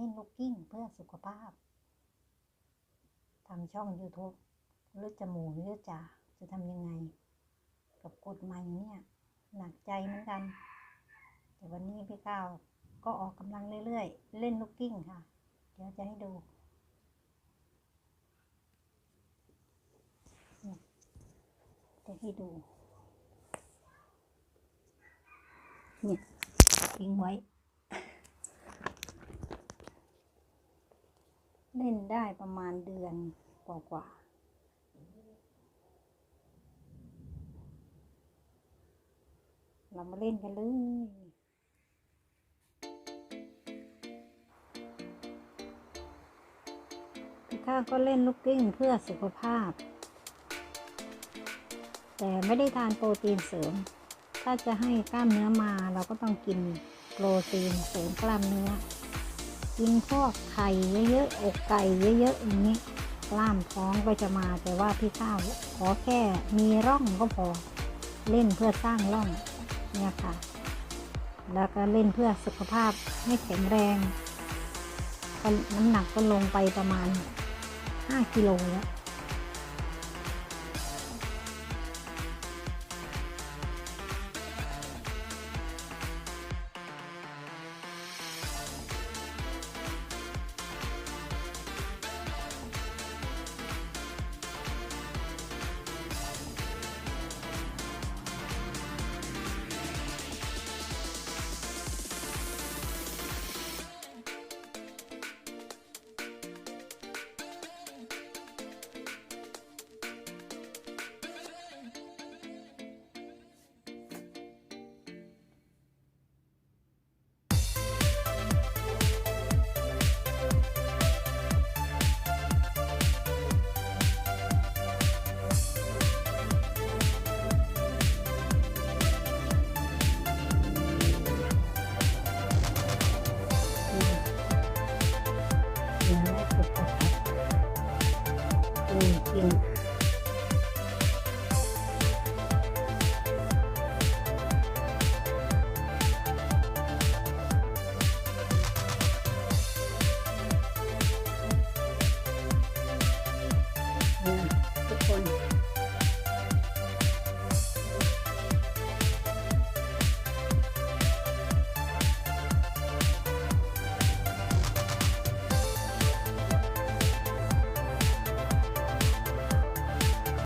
เล่นลูกกิ้งเพื่อสุขภาพทำช่อง YouTube หรือดจมูหรือดจะจะทำยังไง กับกฎใหม่เนี่ย หนักใจเหมือนกัน แต่วันนี้พี่ก้าวก็ออกกำลังเรื่อยๆ เล่นลูกกิ้งค่ะ เดี๋ยวจะให้ดูจะให้ดู เนี่ยทิ้งไว้ เล่นได้ประมาณเดือนกว่าๆเรามาเล่นกันเลยข้าก็เล่นลูกกิ้งเพื่อสุขภาพ แต่ไม่ได้ทานโปรตีนเสริม ถ้าจะให้กล้ามเนื้อมาเราก็ต้องกินโปรตีนเสริมกล้ามเนื้อ กินพวกไข่เยอะๆอกไก่เยอะๆอย่างนี้กล้ามท้องก็จะมาแต่ว่าพี่ข้าวขอแค่มีร่องก็พอเล่นเพื่อสร้างร่องเนี่ยค่ะ แล้วก็เล่นเพื่อสุขภาพให้แข็งแรงน้ำหนักก็ลงไปประมาณ 5 กิโลแล้ว everything